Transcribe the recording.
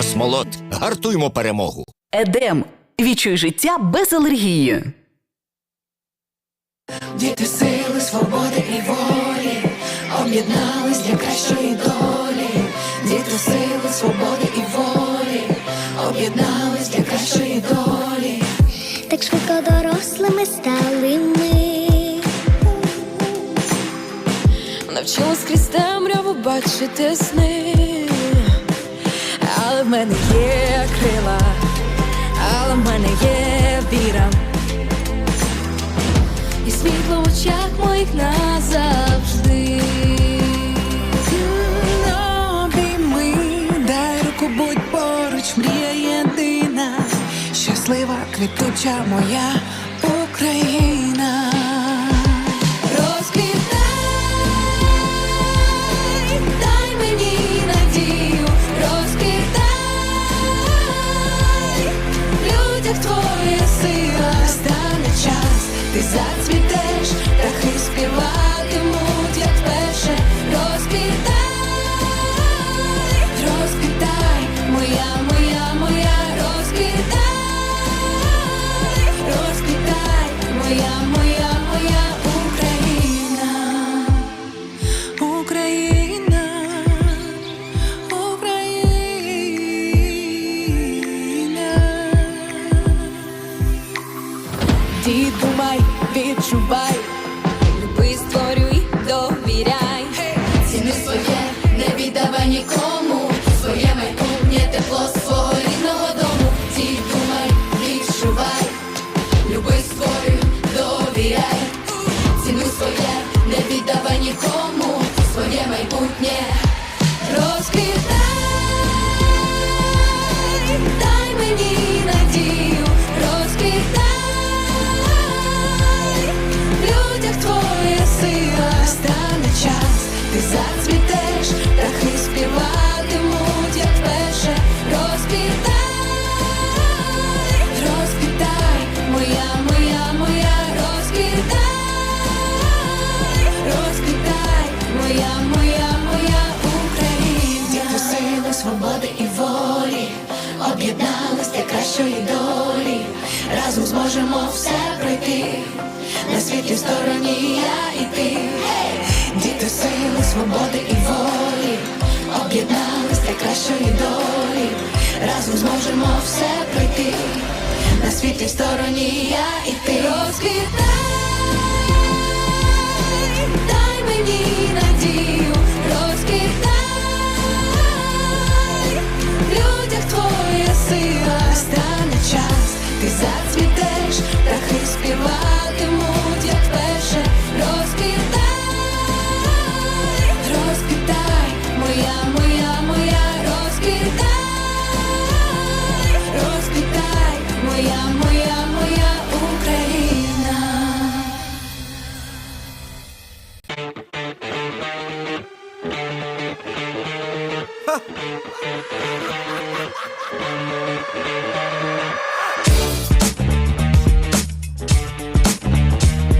Космолот, гартуймо перемогу. Едем. Відчуй життя без алергії. Діти сили, свободи і волі об'єднались для кращої долі. Діти сили, свободи і волі об'єднались для кращої долі. так швидко дорослими стали ми. Навчилась крізь темряву бачити сни, мене є крила, але в мене є віра. І світло в очах моїх назавжди. Обійми, дай руку, будь поруч, мрія щаслива, квітуча моя Україна. Дід, думай, відчувай, люби, створюй, довіряй. Ціни своє, не віддавай нікому, ти зацвітеш, птахи співатимуть, як розквітай, розквітай, моя, моя, моя, розквітай, розквітай, моя, моя, моя Україна. Діти сили, свободи і волі об'єднались для кращої долі. Разом зможемо все пройти. На світлій стороні я і ти. Кращої долі. Разом зможемо все пройти. На світлій стороні я і ти. Розквітай,